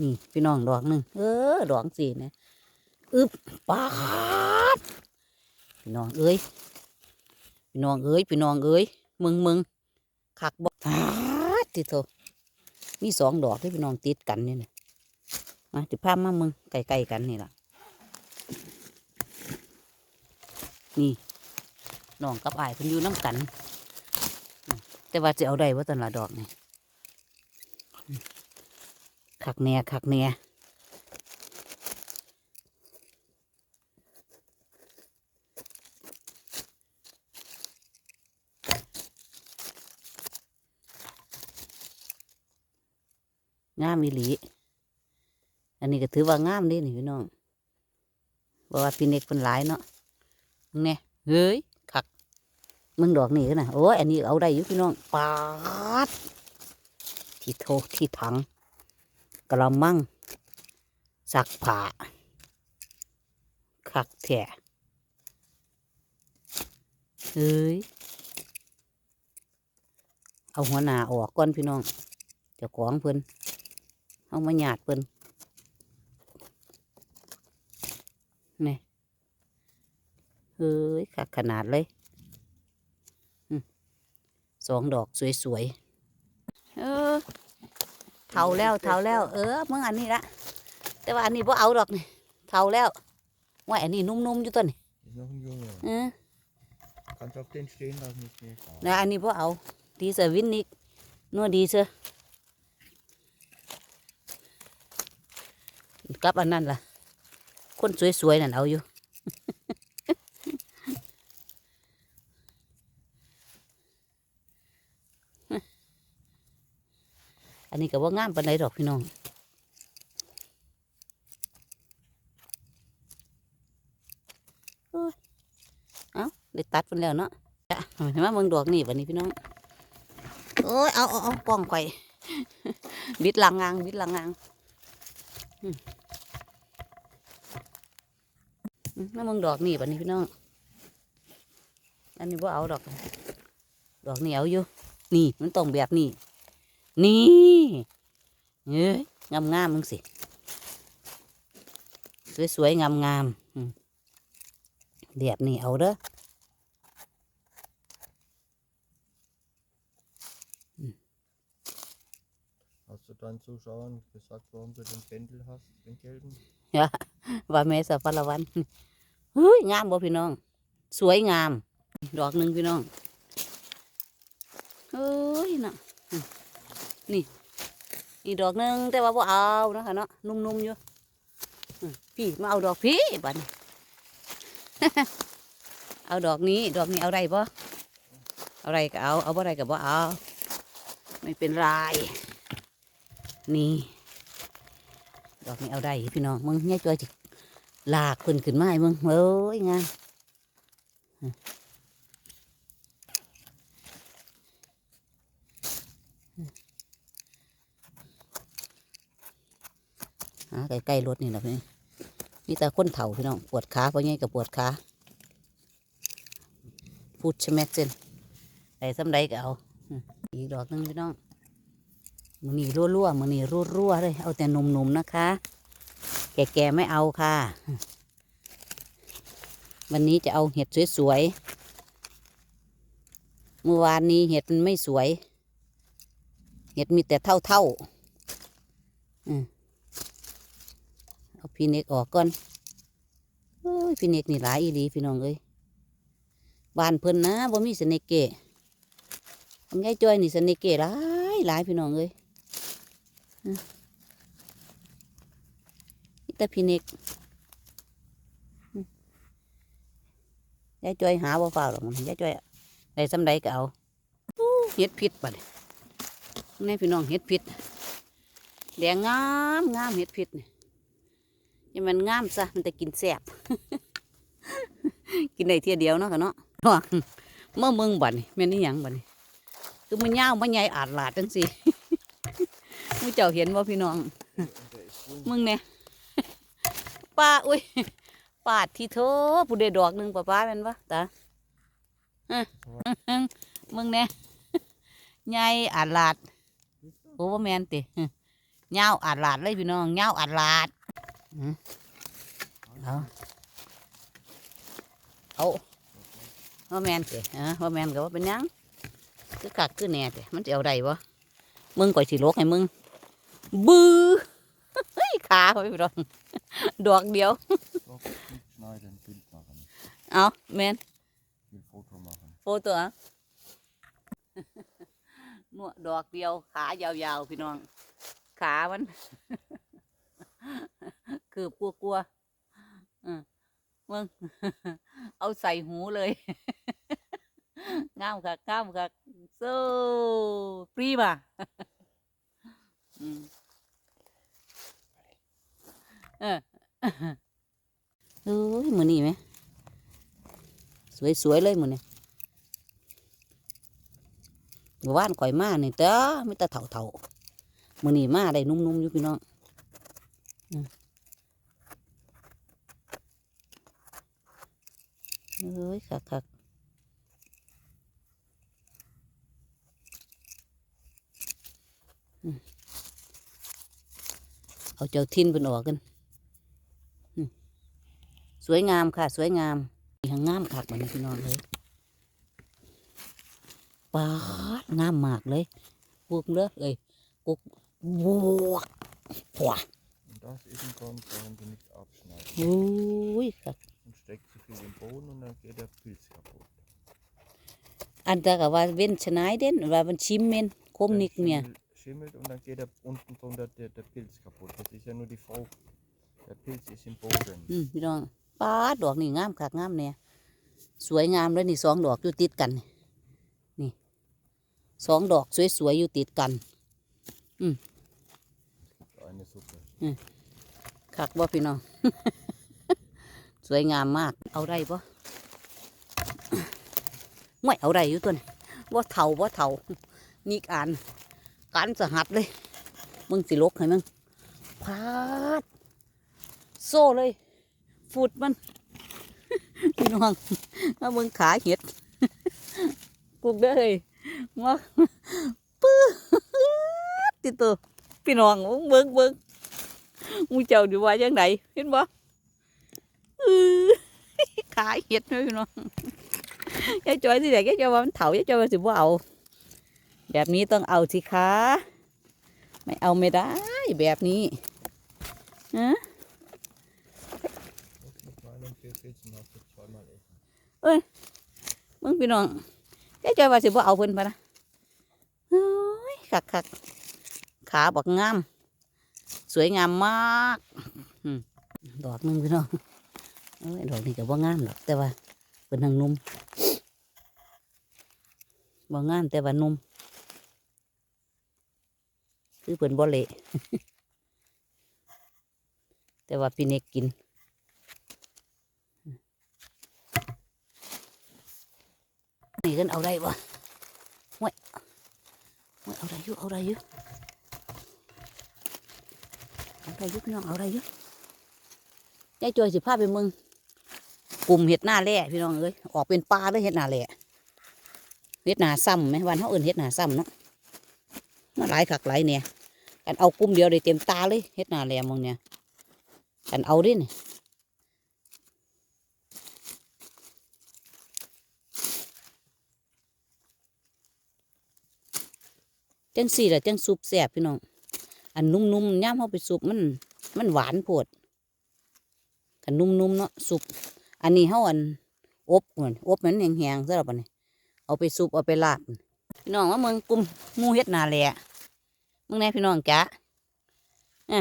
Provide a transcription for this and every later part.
นี่พี่น้องดอกหนึ่งเออดอกสี่นะอึบปาดพี่น้องเอ้ยพี่น้องเอ้ยพี่น้องเอ้ยมึงมึงคักบอกปาดติโตมีสองดอกที่พี่น้องติดกันนี่นะมาติภาพมามึงใกลๆกันนี่ล่ะนี่น้องกับอายเพิ่นอยู่น้ำกัน แต่ว่าจะเอาได้ว่าตอนละดอกนี่ คักแหน่คักแหน่งามอีหลี อันนี้ก็ถือว่างามเด้นี่พี่น้องบอกว่าพี่เน็กเป็นหลายเนาะมึงเนี่ยเฮ้ยคัก มึงดอกนี่กันนะโอ้ยอันนี้เอาได้อยู่พี่น้องปาดที่โทที่ถัง กระมังสักผ้าคักแท้เฮ้ย เอาหัวหน้าออกก่อนพี่น้องเจะของเพิ่นเอามาหยาดเพิ่นนี่เฮ้ยคักขนาดเลยสองดอกสวยๆ เท่าแล้วเท่าแล้ว เออมึงอันนี้ละแต่ว่าอันนี้พ่เอาดอกนี่เท่าแล้วว่าอันนี้นุ่มๆอยู่ตัวนี่ Ist noch ein Junge. เออ Kannst auf den stehen lassen, ist mir egal. แล้วอันนี้พ่เอาดีเซอร์วินนิกนัวดีเซอร์กับอันนั้นล่ะ คนสวยๆนั่นเอาอยู่ นนี้ก็ว่างามปานใดดอกพี่น้องโอ้ยเอาได้ตัดไปแล้วเนาะจะเห็นว่าเมืองดอกนี่วันนี้พี่น้องโอ้ยเอาเอาเอากล้องไข่บิดลังงางบิดลังงางอืมอืมมาเมืองดอกนี่วันนี้พี่น้อง อันนี้ว่าเอาดอก ดอกนี่เอาอยู่ นี่มันต้องแบบนี้ นี่เฮ้ยงามงามๆมึงสิ สวยๆงามงามๆอืมแบบนี้เอาเด้อ Hast du deinen Zuschauern gesagt, warum du den Bändel hast, den gelben? ว่าแม่สะพะละวันเฮ้ยงามบ่พี่น้อง สวยงาม ดอกหนึ่งพี่น้องเฮ้ยน่ะอืม นี่อีดอกหนึ่งแต่ว่าบ่เอานะคะเนาะนุ่มๆอยู่อืมพี่มาเอาดอกพี่บัดนี้เอาดอกนี้ ดอกนี้เอาได้ปะเอาไรก็เอาเอาบ่ไรก็บ่เอาไม่เป็นไรนี่ ดอกนี้เอาได้พี่น้องมึงเนี่ยจอยจิลากขึ้นขึ้นมาให้มึงเอ้ยงาม ใกล้ๆรถนี่แหละพี่มีแต่คนเฒ่าพี่น้องปวดขาเพราะไงกับปวดขาพูดชะแมกเส้นไอ้สำไรก็เอาอีกดอกนึงพี่น้องมือนี่รั่วๆมือนี่รั่วๆเลย เอาแต่หนุ่มๆนะคะ แก่ๆไม่เอาค่ะ วันนี้จะเอาเห็ดสวยๆเมื่อวานนี้เห็ดมันไม่สวย เห็ดมีแต่เท่าๆอืม เอาพี่เน็กออกก่อนโอ้ยพี่เน็กนี่หลายอีหลีพี่น้องเอ้ยบ้านเพิ่นนะบ่มีสเนกเก้ผมยายจ้อยนี่สเนกเก้หลายหลายพี่น้องเอ้ยนี่แต่พี่เน็กยายจ้อยหาบ่ฟ้าหรอกมันยายจ้อยได้สำใดก็เอาเฮ็ดพิษบัดนี้นี่พี่น้องเฮ็ดพิษแดงงามงามเฮ็ดพิษนี่ ยังมันงามซะมันแต่กินแซ่บกินได้เทียเดียวเนาะค่ะเนาะน้องเมื่อมึงบัดนี่แม่นี่หยังบัดนี่คือมันยาวมันใหญ่อาดหลาดจังสิมูเจ้าเห็นบ่าพี่น้อง มึงเนี่ยป้าอุ้ยปาดที่โทผู้ใดดอกหนึ่งป้าป้าเป็นปะตาเออมึงเนี่ยใหญ่อาดหลาดโอ้ว่าแมนติเงาอาดหลาดเลยพี่น้องเงาอาดหลาด เอาเอาว่าแมนเตะฮะว่าแมนก็ว่าเป็นหยังคือคักคือแหน่เตะมันจะเอาได้บ่มึงก่อยสิลกให้มึงบื้อเฮ้ยขาไปพี่น้องดอกเดียว Doch, nicht schneiden, Bild machen. เอาแมน Ich will Foto machen. โฟตัวหนวดดอกเดียวขายาวๆพี่น้องขามัน คือบกลัวๆอืมมึงเอาใส่หูเลยงามค่ะงามค่ะโซ่ปรีมาอืมเออเอ้ยมือนี่ไหม สวยๆเลยมือนี่เมื่อวานข่อยมานี่เด้อไม่แต่เถ่าเถ่าๆมือนี้มาได้นุ่มๆอยู่พี่น้องอืม เอ้ยคักคักอืมเอาเจ้าทินเพิ่นออกกันอืมสวยงามค่ะ สวยงามอีหางงามคักมันพี่น้องเลยปาดงามมากเลยพวกเลือเลยกุกบวกผัว Und das ist ein Grund, warum du nicht abschneiden. อุ้ ยครับ Und steckt zu viel im Boden und dann geht der Pilz kaputt. อันตะกับว่าเว้นชนายเด่นว่ามันชิมเมนคม Der นิกเนี่ย Schimmel- Schimmelt und dann geht der unten drunter der, der Pilz kaputt. Das ist ja nur die Frucht. Der Pilz ist im Boden. อืมพี่น้องปาดดอกนี่งามคักงามเนี่ยสวยงามเลยนี่สองดอกอยู่ติดกัน นี่สองดอกสวยๆอยู่ติดกัน Eine Suppe. คักว่าพี่น้อง สวยงามมาก เอาได้ปะไม่เอาได้อยู่ตัวนี้ว่าเท่าว่าเท่านี่การการสหัสเลย มึงสิลกให้มึงพาด โซ่เลยฟูดมันพี่น้องมามึงขาเห็ดกุกเด้อเลยมาปื้อติดตัวพี่น้องมึงเบิ้งเบิ้งมูเจ้าดูว่าจังไดเห็นบ่ ขาเห็ดเลยพี่น้องยายจอยสิเด็กยายจอยว่ามันเถายายจอยว่าสิบ่เอา แบบนี้ต้องเอาสิคะไม่เอาไม่ได้แบบนี้ฮะ Das mit meinen vier Pilzen hast du zweimal essen. มึงพี่น้องยายจอยว่าสิบ่เอาเพิ่นพะนะเฮ้ยคักคักขาบักงาม สวยงามมากอืมดอกนึงพี่น้อง ดอกนี้ก็บ่งามหรอกแต่ว่าเป็นทางนุ่มบ่งามแต่ว่านุ่มคือเพิ่นบ่เละแต่ว่าพี่เน็กกินนี่กันเอาได้ปะห่วยห่วยเอาได้อยู่เอาได้อยู่เอาได้อยู่พี่น้องเอาได้อยู่ยายจอยสิพาไปเมึง กลุ่มเห็ดหน้าแร่พี่น้องเอ้ยออกเป็นปลาเลยเห็ดหน้าแร่เห็ดหน้าซ้ำไหมวันเขาเอื่นเห็ดหน้าซ้ำเนาะมาหลายขักหลายเนี่ยกันเอากลุ่มเดียวได้เต็มตาเลยเห็ดหน้าแร่มองเนี่ยกันเอาดิเนี่ยจังสี่ละจังซุปแซ่บพี่น้อง อันนุ่มๆย่ามเข้าไปซุปมัน มันหวานโพดกันนุ่มๆเนาะซุป อันนี้เขาอันอบเหมือนอบมันแห้งๆซะแล้วปะเนี่ยเอาไปซุปเอาไปลาบพี่น้องว่ามึงกลุ่มมูเฮ็ดนาแหละมึงแน่พี่น้องจ้ะอะ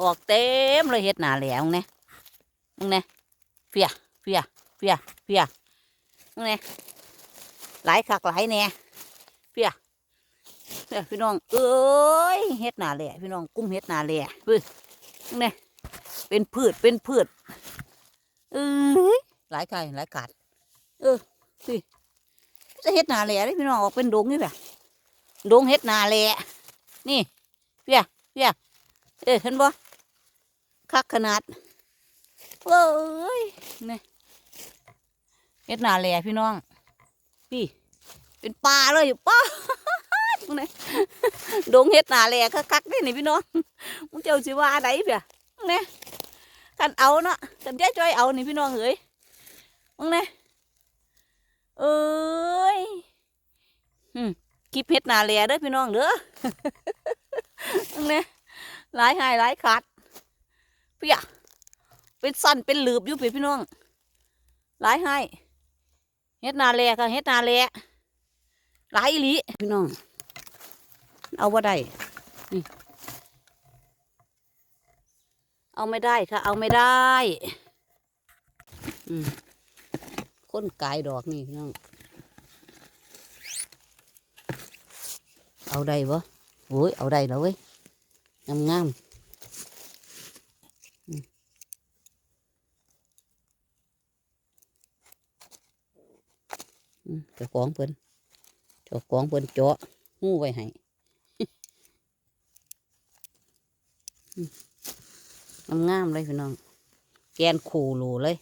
ออกเต็มเลยเฮ็ดนาแหละมึงแน่มึงแน่เฟียเฟียเฟียเฟียมึงแน่หลายคักหลายแน่เฟียเด้อพี่น้องเอ้ยเฮ็ดนาแหล่พี่น้องกุ้มเฮ็ดนาแหล่เฮ้ยนี่เป็นพืชเป็นพืช เอ้ยหลายไก่หลายกาด เออสิจะเฮ็ดนาแหล่เด้พี่น้องออกเป็นดงนี่แบบดงเฮ็ดนาแหล่นี่เพียเพียเอ้ยเห็นบ่คักขนาดเอ้ยนี่เฮ็ดนาแหล่พี่น้องพี่เป็นปลาเลยป้าบมึงเนี่ยดงเฮ็ดนาแหลกคักๆนี่นี่พี่น้องมึงเจ้าสิว่าไดเปียเนี่ย กันเอาเนาะกันยายจ้อยเอานี่พี่น้องเอ้ยมึงเนี่ยเอ้ยอืมคลิปเฮ็ดนาแหลเด้อพี่น้องเด้อมึงเนี่ยหลายหายหลายขาดเปียเป็นสั้นเป็นหลืบอยู่เปียพี่น้อง หลายให้เฮ็ดนาแลค่ะเฮ็ดนาแลหลายอีหลีพี่น้อง เอาว่าได้ เอาไม่ได้ค่ะ เอาไม่ได้อืมคนกายดอกนี่น้อง เอาได้บ่โอ้ยเอาได้แล้วเว้ย งามงามๆอืมอืมเจ้าของเพิ่นเจ้าของเพิ่นเจาะหูไว้ให้ งามๆเลยพี่น้องแกนคูรูเลย